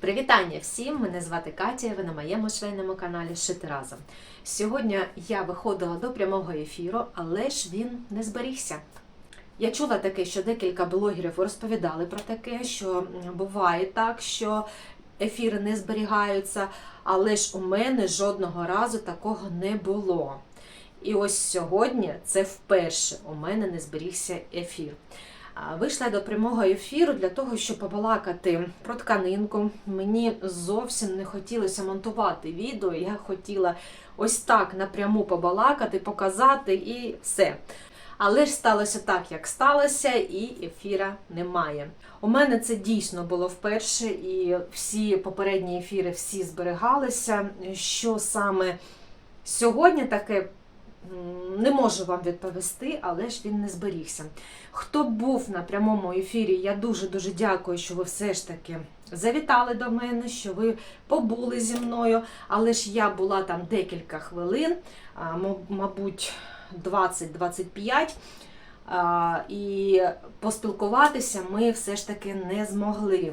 Привітання всім! Мене звати Катя. Ви на моєму швейному каналі Шити разом. Сьогодні я виходила до прямого ефіру, але ж він не зберігся. Я чула таке, що декілька блогерів розповідали про таке, що буває так, що ефіри не зберігаються, але ж у мене жодного разу такого не було. І ось сьогодні це вперше у мене не зберігся ефір. Вийшла до прямого ефіру для того, щоб побалакати про тканинку. Мені зовсім не хотілося монтувати відео. Я хотіла ось так напряму побалакати, показати і все. Але ж сталося так, як сталося, і ефіра немає. У мене це дійсно було вперше, і всі попередні ефіри всі зберігалися. Що саме сьогодні таке не можу вам відповісти, але ж він не зберігся. Хто був на прямому ефірі, я дуже-дуже дякую, що ви все ж таки завітали до мене, що ви побули зі мною. Але ж я була там декілька хвилин, мабуть, 20-25. а, І поспілкуватися ми все ж таки не змогли.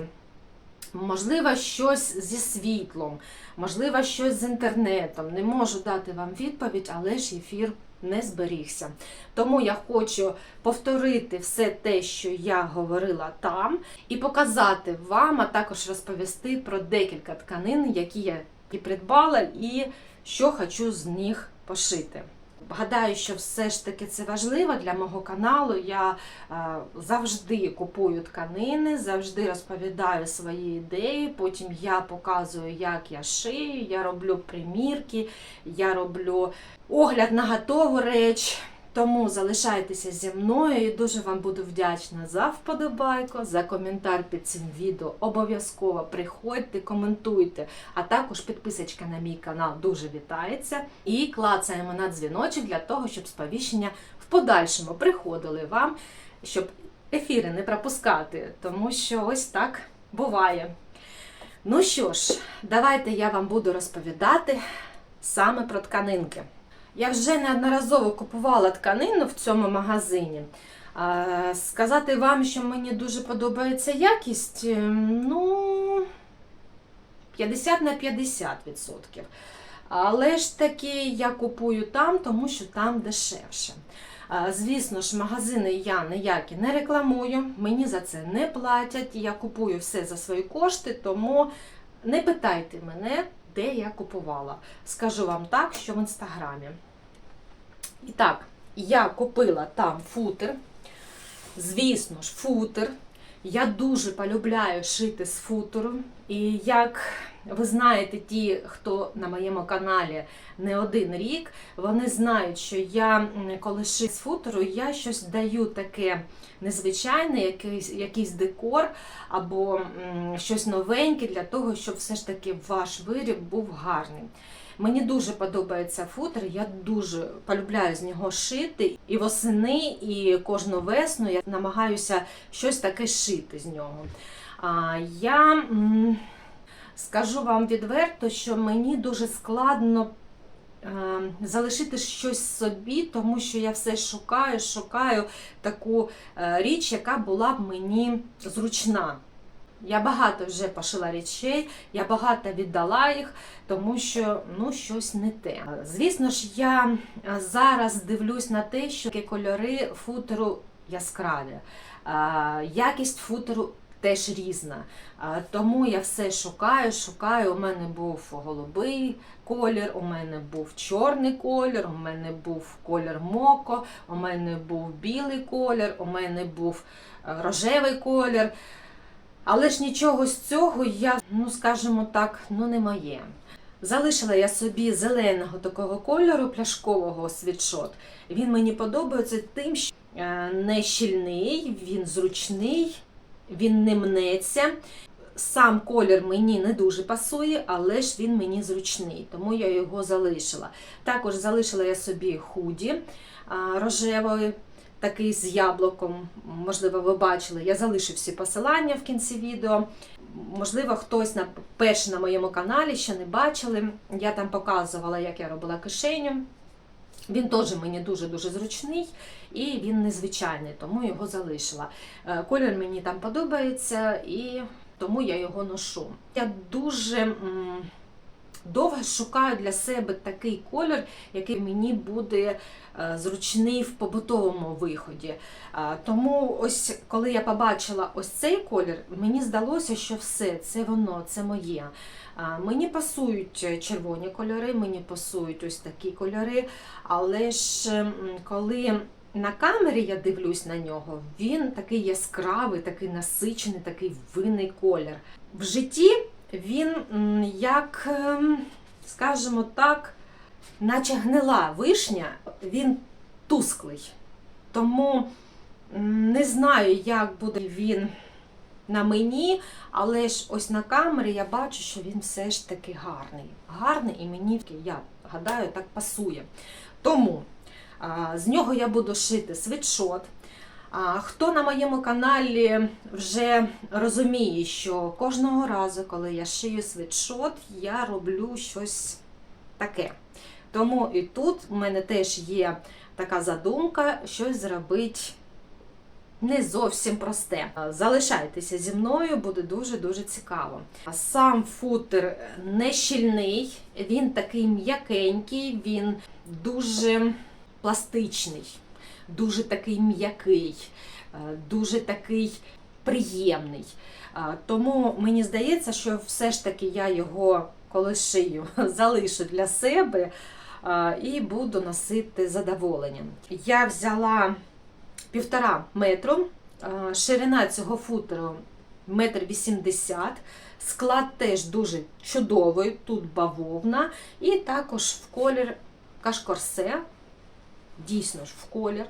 Можливо, щось зі світлом, можливо, щось з інтернетом. Не можу дати вам відповідь, але ж ефір не зберігся. Тому я хочу повторити все те, що я говорила там, і показати вам, а також розповісти про декілька тканин, які я і придбала, і що хочу з них пошити. Гадаю, що все ж таки це важливо для мого каналу. Я е, завжди купую тканини, завжди розповідаю свої ідеї. Потім я показую, як я шию, я роблю примірки, я роблю огляд на готову реч. Тому залишайтеся зі мною і дуже вам буду вдячна за вподобайку, за коментар під цим відео. Обов'язково приходьте, коментуйте, а також підписочка на мій канал дуже вітається. І клацаємо на дзвіночок для того, щоб сповіщення в подальшому приходили вам, щоб ефіри не пропускати, тому що ось так буває. Ну що ж, давайте я вам буду розповідати саме про тканинки. Я вже неодноразово купувала тканину в цьому магазині. Сказати вам, що мені дуже подобається якість, ем, ну 50 на 50%. Але ж таки я купую там, тому що там дешевше. Звісно ж, магазини я ніякі не рекламую, мені за це не платять. Я купую все за свої кошти, тому не питайте мене, де я купувала. Скажу вам так, що в інстаграмі. І так, я купила там футер. Звісно ж, футер. Я дуже полюбляю шити з футеру. І як ви знаєте, ті, хто на моєму каналі не один рік, вони знають, що я коли шию з футеру, я щось даю таке незвичайне, якийсь, якийсь декор або щось новеньке для того, щоб все ж таки ваш виріб був гарний. Мені дуже подобається футер, я дуже полюбляю з нього шити. І восени, і кожну весну я намагаюся щось таке шити з нього. Я скажу вам відверто, що мені дуже складно е, залишити щось собі, тому що я все шукаю, шукаю таку е, річ, яка була б мені зручна. Я багато вже пошила речей, я багато віддала їх, тому що ну, щось не те. Звісно ж, я е, зараз дивлюсь на те, що кольори футеру яскраві, якість футеру теж різна. Тому я все шукаю, шукаю. У мене був голубий колір, у мене був чорний колір, у мене був колір моко, у мене був білий колір, у мене був е, рожевий колір. Але ж нічого з цього я, ну скажімо так, ну не моє. Залишила я собі зеленого такого кольору, пляшкового світшот. Він мені подобається тим, що е, не щільний, він зручний, він не мнеться. Сам колір мені не дуже пасує, але ж він мені зручний, тому я його залишила. Також залишила я собі худі рожевої, такий з яблуком. Можливо, ви бачили. Я залишу всі посилання в кінці відео. Можливо, хтось на перший на моєму каналі ще не бачили. Я там показувала, як я робила кишеню. Він теж мені дуже-дуже зручний і він незвичайний, тому його залишила. Е, Колір мені там подобається і тому я його ношу. Я дуже довго шукаю для себе такий колір, який мені буде е, зручний в побутовому виході. Тому ось коли я побачила ось цей колір, мені здалося, що все, це воно, це моє. Мені пасують е, червоні кольори, мені пасують ось такі кольори, але ж коли на камері я дивлюсь на нього, він такий яскравий, такий насичений, такий винний колір. В житті він як, ем, скажімо так, наче гнила вишня, він тусклий. Тому не знаю, як буде він на мені, але ж ось на камері я бачу, що він все ж таки гарний. Гарний і мені, я гадаю, так пасує. Тому з нього я буду шити свитшот. Хто на моєму каналі вже розуміє, що кожного разу, коли я шию свитшот, я роблю щось таке. Тому і тут в мене теж є така задумка, щось зробити не зовсім просте. Залишайтеся зі мною, буде дуже-дуже цікаво. Сам футер не щільний, він такий м'якенький, він дуже пластичний, дуже такий м'який, е, дуже такий приємний. Е, Тому мені здається, що все ж таки я його, коли шию, залишу для себе е, і буду носити задоволенням. Я взяла півтора метру, ширина цього футеру метр вісімдесят. Склад теж дуже чудовий, тут бавовна, і також в колір кашкорсе, дійсно ж в колір.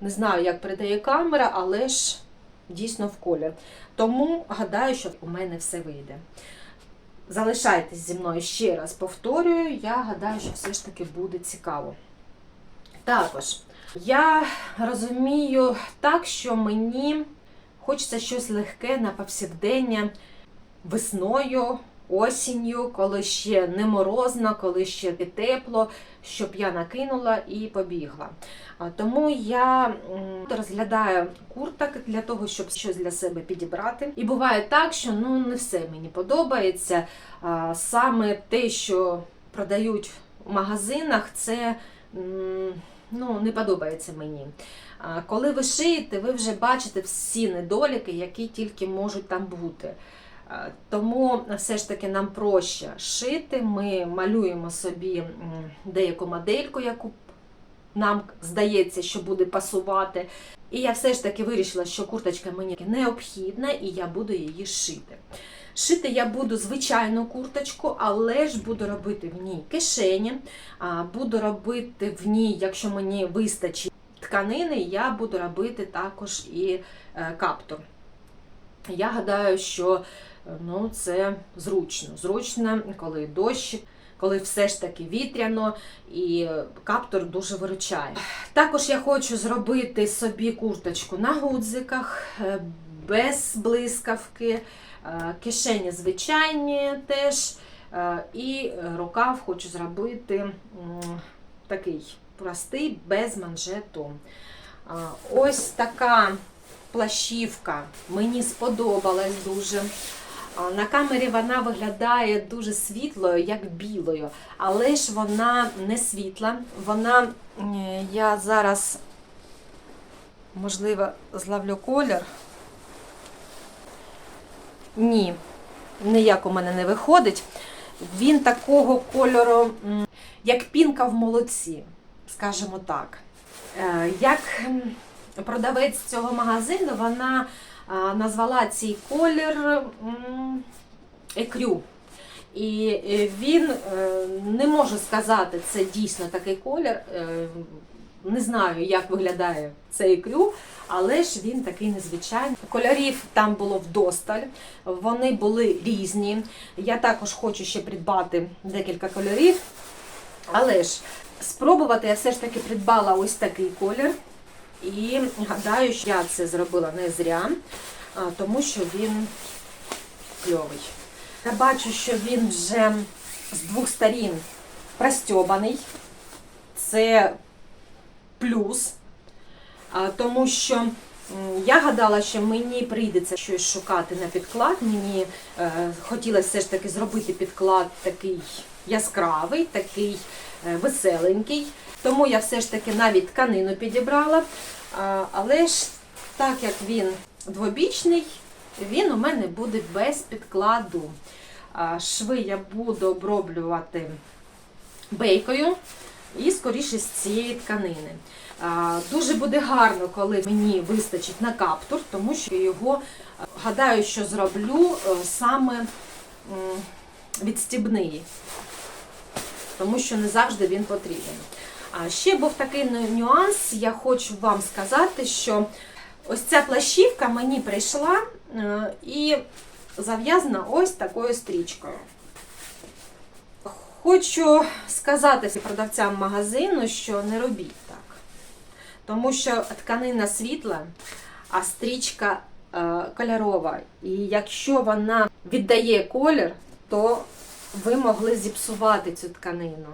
Не знаю, як передає камера, але ж дійсно в колір. Тому гадаю, що у мене все вийде. Залишайтесь зі мною ще раз повторюю, я гадаю, що все ж таки буде цікаво. Також я розумію так, що мені хочеться щось легке на повсякдення весною, осінню, коли ще не морозно, коли ще тепло, щоб я накинула і побігла. Тому я розглядаю курток для того, щоб щось для себе підібрати. І буває так, що ну не все мені подобається. Саме те, що продають в магазинах, це ну, не подобається мені. Коли ви шиєте, ви вже бачите всі недоліки, які тільки можуть там бути. А, Тому все ж таки нам проще шити. Ми малюємо собі деяку модельку, яку нам здається, що буде пасувати. І я все ж таки вирішила, що курточка мені необхідна, і я буду її шити. Шити я буду звичайну курточку, але ж буду робити в ній кишені, буду робити в ній, якщо мені вистачить тканини, я буду робити також і е, каптур. Я гадаю, що е, ну, це зручно. Зручно, коли дощ, коли все ж таки вітряно, і каптур дуже виручає. Також я хочу зробити собі курточку на гудзиках, е, без блискавки, е, кишені звичайні теж. е, І рукав хочу зробити такий простий, без манжету. Ось така плащівка мені сподобалась дуже. А, На камері вона виглядає дуже світлою, як білою, але ж вона не світла. Вона, е, я зараз, можливо, зловлю колір. Ні, ніяк у мене не виходить. Він такого кольору, як пінка в молоці, скажімо так. Е, Як продавець цього магазину, вона назвала цей колір екрю. І е, він е, не може сказати, це дійсно такий колір. Е, Не знаю, як виглядає цей екрю, але ж він такий незвичайний. Кольорів там було вдосталь, вони були різні. Я також хочу ще придбати декілька кольорів, але ж спробувати я все ж таки придбала ось такий колір. І гадаю, що я це зробила не зря, тому що він кльовий. Я бачу, що він вже з двох сторін простьобаний. Це плюс, тому що Я гадала, що мені прийдеться щось шукати на підклад. Мені е, хотілося все ж таки зробити підклад такий яскравий, такий е, веселенький. Тому я все ж таки навіть тканину підібрала. Але ж так як він двобічний, він у мене буде без підкладу. Шви я буду оброблювати бейкою і скоріше з цієї тканини. Дуже буде гарно, коли мені вистачить на каптур, тому що його гадаю, що зроблю е, саме відстібний, тому що не завжди він потрібен. А ще був такий нюанс, я хочу вам сказати, що ось ця плащівка мені прийшла е, і зав'язана ось такою стрічкою. Хочу сказати продавцям магазину, що не робіть так. Тому що тканина світла, а стрічка е, кольорова. І якщо вона віддає колір, то ви могли зіпсувати цю тканину.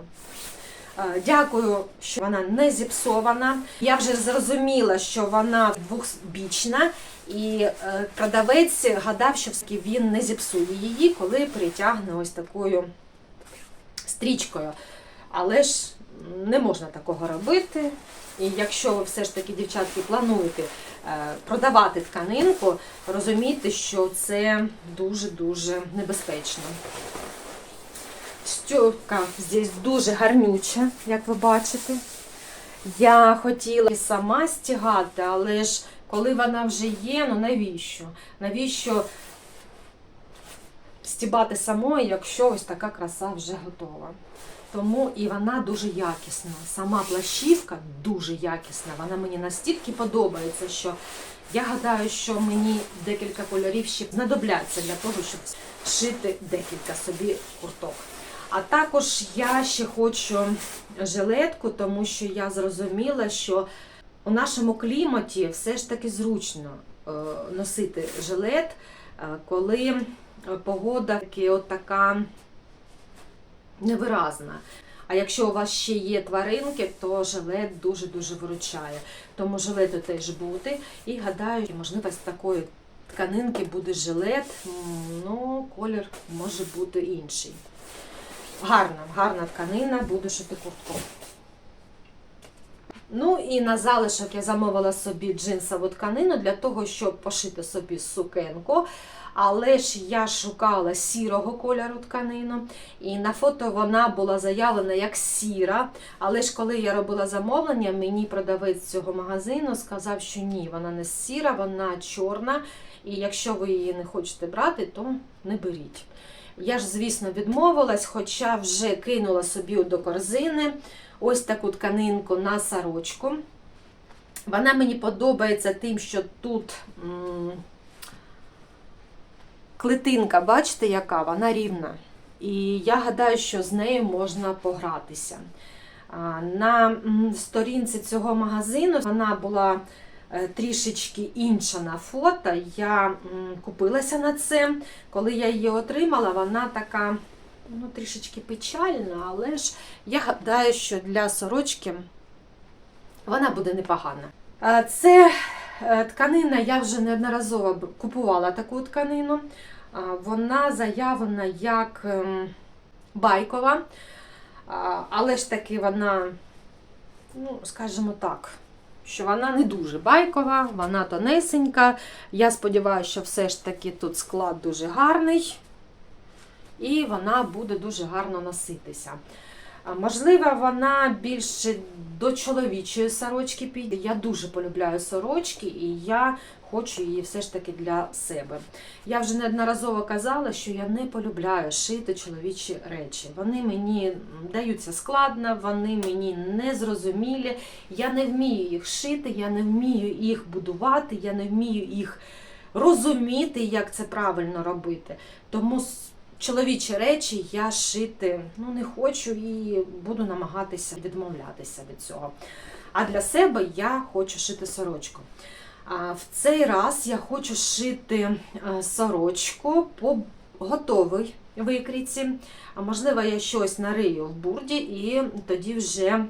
Е, Дякую, що вона не зіпсована. Я вже зрозуміла, що вона двохбічна, і е, продавець гадав, що він не зіпсує її, коли притягне ось такою стрічкою. Але ж не можна такого робити. І якщо ви все ж таки, дівчатки, плануєте е, продавати тканинку, розумійте, що це дуже-дуже небезпечно. Стьопка здесь дуже гарнюча, як ви бачите. Я хотіла і сама стягати, але ж коли вона вже є, ну навіщо? Навіщо стібати самою, якщо ось така краса вже готова? Тому і вона дуже якісна. Сама плащівка дуже якісна. Вона мені настільки подобається, що я гадаю, що мені декілька кольорів ще знадобляться для того, щоб шити декілька собі курток. А також я ще хочу жилетку, тому що я зрозуміла, що у нашому кліматі все ж таки зручно е, носити жилет, е, коли погода от така невиразна. А якщо у вас ще є тваринки, то жилет дуже-дуже виручає. Тому жилету теж буде. І гадаю, можливо, з такої тканинки буде жилет, ну, колір може бути інший. Гарна, гарна тканина, буду шити куртку. Ну і на залишок я замовила собі джинсову тканину для того, щоб пошити собі сукенку. Але ж я шукала сірого кольору тканину, і на фото вона була заявлена як сіра. Але ж коли я робила замовлення, мені продавець цього магазину сказав, що ні, вона не сіра, вона чорна. І якщо ви її не хочете брати, то не беріть. Я ж, звісно, відмовилась, хоча вже кинула собі до корзини ось таку тканинку на сорочку. Вона мені подобається тим, що тут м, клетинка, бачите, яка вона рівна. І я гадаю, що з нею можна погратися. На сторінці цього магазину вона була трішечки інша на фото. Я купилася на це. Коли я її отримала, вона така ну, трішечки печальна, але ж я гадаю, що для сорочки вона буде непогана. Це е, тканина, я вже неодноразово купувала таку тканину. Вона заявлена як ем, байкова, але ж таки вона, ну, скажімо так, що вона не дуже байкова, вона тонесенька. Я сподіваюся, що все ж таки тут склад дуже гарний і вона буде дуже гарно носитися. Можливо, вона більше до чоловічої сорочки піде. Я дуже полюбляю сорочки, і я хочу її все ж таки для себе. Я вже неодноразово казала, що я не полюбляю шити чоловічі речі. Вони мені даються складно, вони мені незрозумілі. Я не вмію їх шити, я не вмію їх будувати, я не вмію їх розуміти, як це правильно робити. Тому чоловічі речі я шити ну, не хочу і буду намагатися відмовлятися від цього. А для себе я хочу шити сорочку. А в цей раз я хочу шити е, сорочку по готовій викрійці. А можливо, я щось нарию в бурді і тоді вже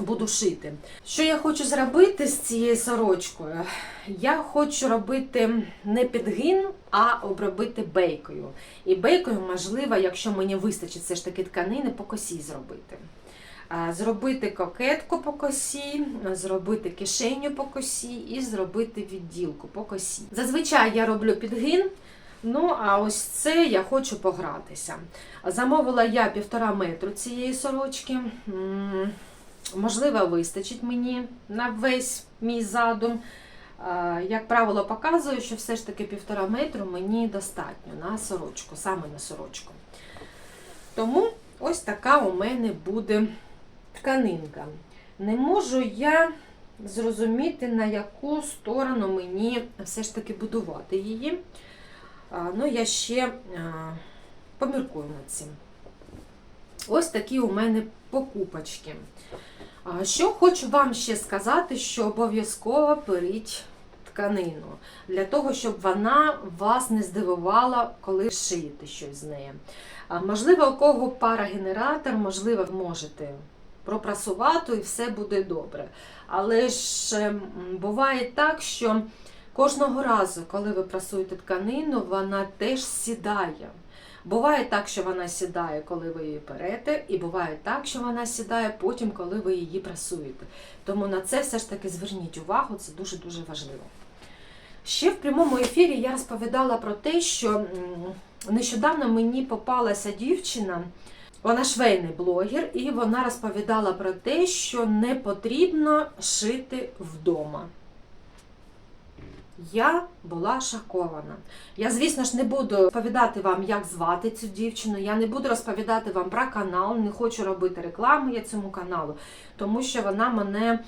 буду шити. Що я хочу зробити з цією сорочкою? Я хочу робити не підгин, а обробити бейкою. І бейкою, можливо, якщо мені вистачить все ж таки тканини, по косі зробити. Зробити кокетку по косі, зробити кишеню по косі і зробити відділку по косі. Зазвичай я роблю підгин. Ну, а ось це я хочу погратися. Замовила я півтора метру цієї сорочки. Можливо, вистачить мені на весь мій задум. Як правило, показую, що все ж таки півтора метру мені достатньо на сорочку, саме на сорочку. Тому ось така у мене буде тканинка. Не можу я зрозуміти, на яку сторону мені все ж таки будувати її. Ну, я ще поміркую над цим. Ось такі у мене покупочки. Що хочу вам ще сказати, що обов'язково періть тканину, для того, щоб вона вас не здивувала, коли шиєте щось з нею. Можливо, у кого парагенератор, можливо, можете пропрасувати і все буде добре. Але ж ем, буває так, що Кожного разу, коли ви прасуєте тканину, вона теж сідає. Буває так, що вона сідає, коли ви її перете, і буває так, що вона сідає потім, коли ви її прасуєте. Тому на це все ж таки зверніть увагу, це дуже-дуже важливо. Ще в прямому ефірі я розповідала про те, що нещодавно мені попалася дівчина, вона швейний блогер, і вона розповідала про те, що не потрібно шити вдома. Я була шокована. Я, звісно ж, не буду розповідати вам, як звати цю дівчину. Я не буду розповідати вам про канал, не хочу робити рекламу я цьому каналу, тому що вона мене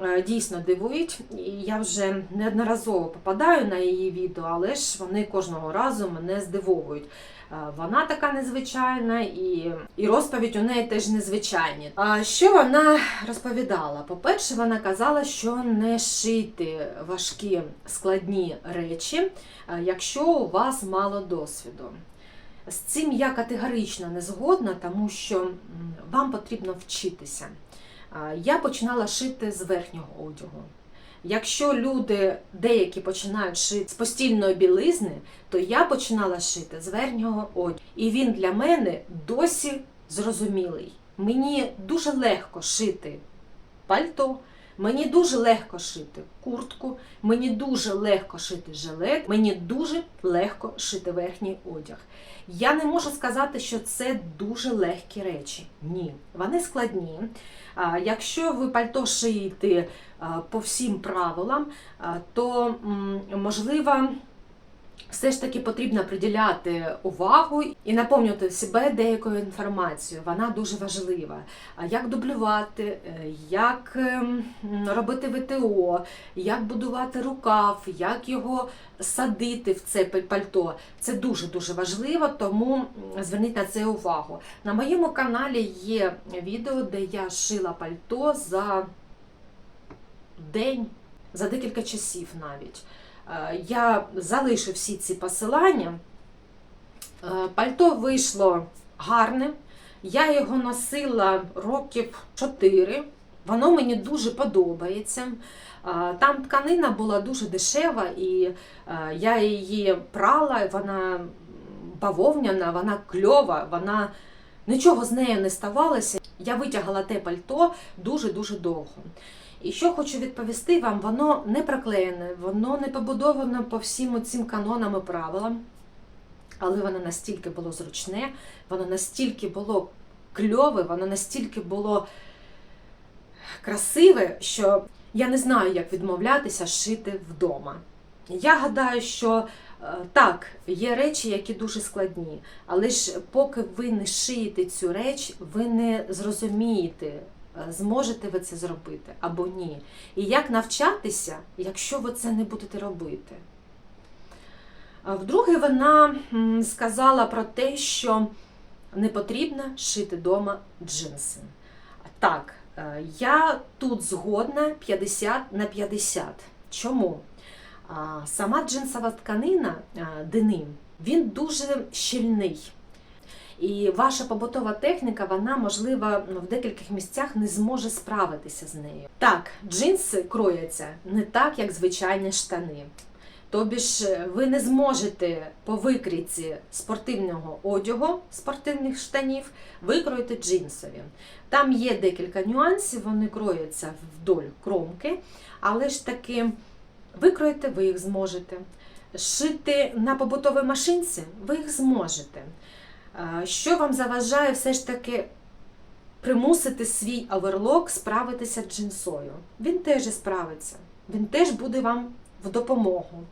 е, дійсно дивують. І я вже неодноразово попадаю на її відео, але ж вони кожного разу мене здивовують. Е, Вона така незвичайна, і, і розповідь у неї теж незвичайні. А що вона розповідала? По-перше, вона казала, що не шити важкі складні речі, е, якщо у вас мало досвіду. З цим я категорично не згодна, тому що вам потрібно вчитися. Я починала шити з верхнього одягу. Якщо люди деякі починають шити з постільної білизни, то я починала шити з верхнього одягу. І він для мене досі зрозумілий. Мені дуже легко шити пальто, мені дуже легко шити куртку, мені дуже легко шити жилет, мені дуже легко шити верхній одяг. Я не можу сказати, що це дуже легкі речі. Ні, вони складні. А, Якщо ви пальто шиєте по всім правилам, то можливо. Все ж таки потрібно приділяти увагу і наповнювати себе деякою інформацією. Вона дуже важлива. Як дублювати, е, як робити ВТО, як будувати рукав, як його садити в це пальто. Це дуже-дуже важливо, тому зверніть на це увагу. На моєму каналі є відео, де я шила пальто за день, за декілька часів навіть. Е, Я залишу всі ці посилання. Е, Пальто вийшло гарне. Я його носила років 4. Воно мені дуже подобається. Е, Там тканина була дуже дешева, і я її прала, вона бавовняна, вона кльова, вона нічого з нею не ставалося. Я витягала те пальто дуже-дуже довго. І що хочу відповісти вам, воно не проклеєне, воно не побудовано по всім цим канонам і правилам, але воно настільки було зручне, воно настільки було кльове, воно настільки було красиве, що я не знаю, як відмовлятися шити вдома. Я гадаю, що е, так, є речі, які дуже складні, але ж поки ви не шиєте цю реч, ви не зрозумієте, зможете ви це зробити або ні. І як навчатися, якщо ви це не будете робити. Вдруге, вона сказала про те, що не потрібно шити вдома джинси. Так, е, я тут згодна 50 на 50. Чому? Сама джинсова тканина, деним, він дуже щільний. І ваша побутова техніка, вона, можливо, ну, в декількох місцях не зможе справитися з нею. Так, джинси крояться не так, як звичайні штани. Тобі ж ви не зможете по викрійці спортивного одягу, спортивних штанів, викроїти джинсові. Там є декілька нюансів, вони кроються вдоль кромки, але ж таки викроїти ви їх зможете. Шити на побутовій машинці ви їх зможете. Що вам заважає все ж таки примусити свій оверлок справитися джинсою? Він теж справиться, він теж буде вам в допомогу.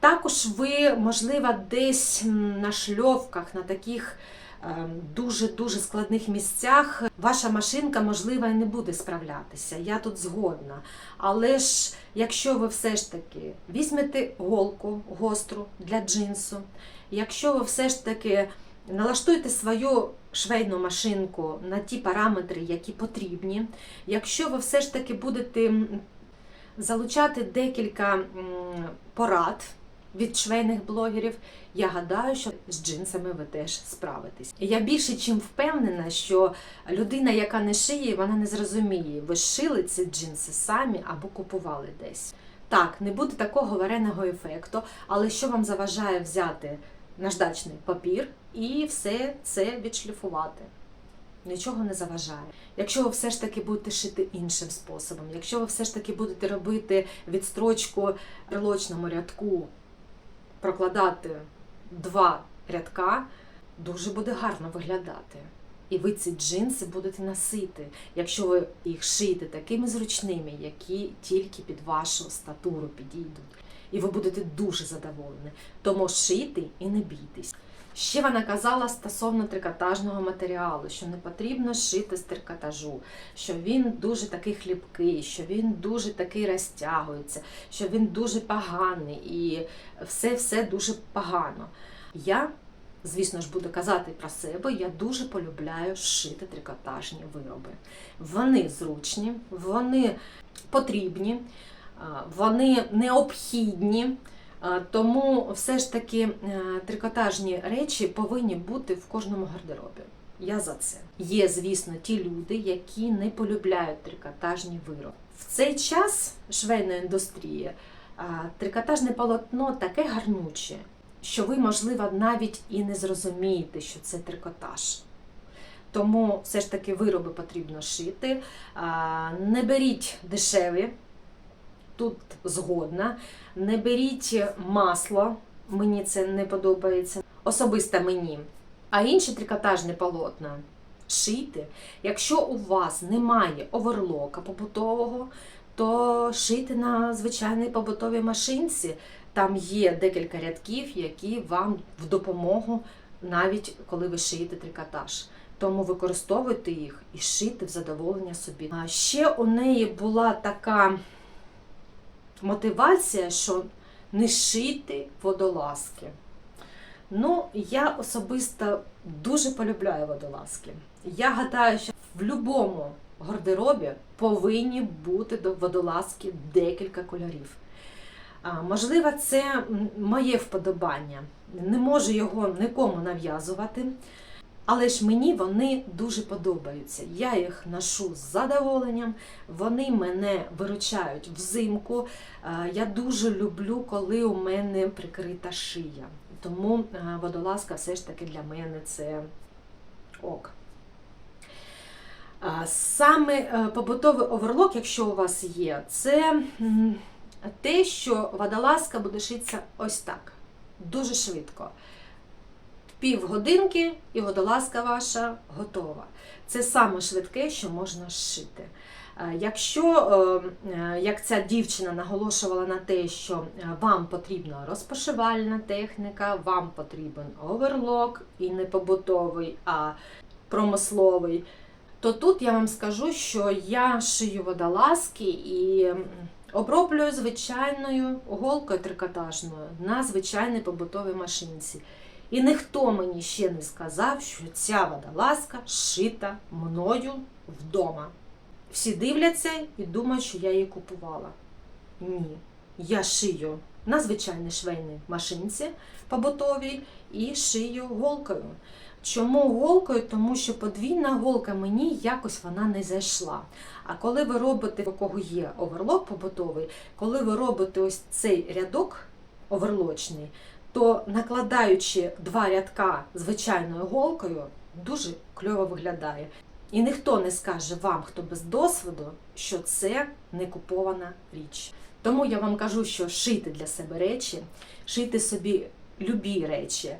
Також ви, можливо, десь на шльовках, на таких е, дуже-дуже складних місцях ваша машинка, можливо, і не буде справлятися. Я тут згодна. Але ж, якщо ви все ж таки візьмете голку гостру для джинсу, якщо ви все ж таки налаштуєте свою швейну машинку на ті параметри, які потрібні, якщо ви все ж таки будете залучати декілька порад від швейних блогерів, я гадаю, що з джинсами ви теж справитесь. Я більше чим впевнена, що людина, яка не шиє, вона не зрозуміє, ви шили ці джинси самі або купували десь. Так, не буде такого вареного ефекту, але що вам заважає взяти наждачний папір і все це відшліфувати? Нічого не заважає. Якщо ви все ж таки будете шити іншим способом, якщо ви все ж таки будете робити відстрочку в релочному рядку, прокладати два рядка, дуже буде гарно виглядати. І ви ці джинси будете носити, якщо ви їх шиєте такими зручними, які тільки під вашу статуру підійдуть. І ви будете дуже задоволені. Тому шийте і не бійтесь. Ще вона казала стосовно трикотажного матеріалу, що не потрібно шити з трикотажу, що він дуже такий хлібкий, що він дуже такий розтягується, що він дуже поганий і все-все дуже погано. Я, звісно ж, буду казати про себе, я дуже полюбляю шити трикотажні вироби. Вони зручні, вони потрібні, вони необхідні. Тому все ж таки е, трикотажні речі повинні бути в кожному гардеробі. Я за це. Є, звісно, ті люди, які не полюбляють трикотажні вироби. В цей час швейної індустрії трикотажне полотно таке гарнуче, що ви, можливо, навіть і не зрозумієте, що це трикотаж. Тому все ж таки вироби потрібно шити. Не беріть дешеві, тут згодна. Не беріть масло, мені це не подобається, особисто мені. А інші трикотажні полотна шийте. Якщо у вас немає оверлока побутового, то шийте на звичайній побутовій машинці. Там є декілька рядків, які вам в допомогу, навіть коли ви шиєте трикотаж. Тому використовуйте їх і шийте в задоволення собі. А ще у неї була така мотивація, що не шити водолазки. Ну, я особисто дуже полюбляю водолазки. Я гадаю, що в будь-якому гардеробі повинні бути до водолазки декілька кольорів. Можливо, це моє вподобання. Не можу його нікому нав'язувати. Але ж мені вони дуже подобаються. Я їх ношу з задоволенням, вони мене виручають взимку. Е, Я дуже люблю, коли у мене прикрита шия. Тому е, водолазка все ж таки для мене це ок. Саме е, побутовий оверлок, якщо у вас є, це те, що водолазка буде шитися ось так, дуже швидко. Півгодинки і водолазка ваша готова. Це саме швидке, що можна зшити. Е, Якщо, е, е, як ця дівчина наголошувала на те, що вам потрібна розпошивальна техніка, вам потрібен оверлок і не побутовий, а промисловий, то тут я вам скажу, що я шию водолазки і оброблюю звичайною голкою трикотажною на звичайній побутовій машинці. І ніхто мені ще не сказав, що ця водолазка шита мною вдома. Всі дивляться і думають, що я її купувала. Ні. Я шию на звичайній швейній машинці побутовій і шию голкою. Чому голкою? Тому що подвійна голка мені якось вона не зайшла. А коли ви робите, у кого є оверлок побутовий, коли ви робите ось цей рядок оверлочний, то накладаючи два рядка звичайною голкою, дуже кльово виглядає. І ніхто не скаже вам, хто без досвіду, що це не купована річ. Тому я вам кажу, що шити для себе речі, шити собі любі речі,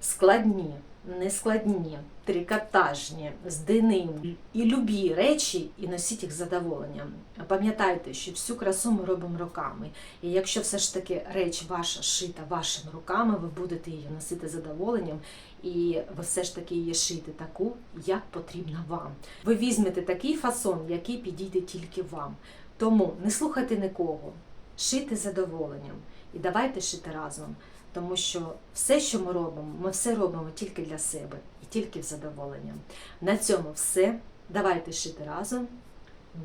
складні, нескладні, трикотажні, з диним і любі речі, і носіть їх задоволенням. Пам'ятайте, що всю красу ми робимо руками. І якщо все ж таки реч ваша шита вашими руками, ви будете її носити задоволенням, і ви все ж таки її шити таку, як потрібно вам. Ви візьмете такий фасон, який підійде тільки вам. Тому не слухайте нікого, шити задоволенням і давайте шити разом. Тому що все, що ми робимо, ми все робимо тільки для себе і тільки з задоволенням. На цьому все. Давайте шити разом.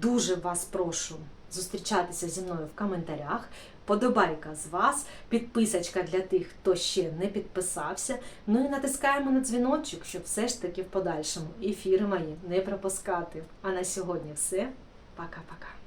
Дуже вас прошу зустрічатися зі мною в коментарях. Подобайка з вас, підписочка для тих, хто ще не підписався. Ну і натискаємо на дзвіночок, щоб все ж таки в подальшому ефіри мої не пропускати. А на сьогодні все. Пока-пока.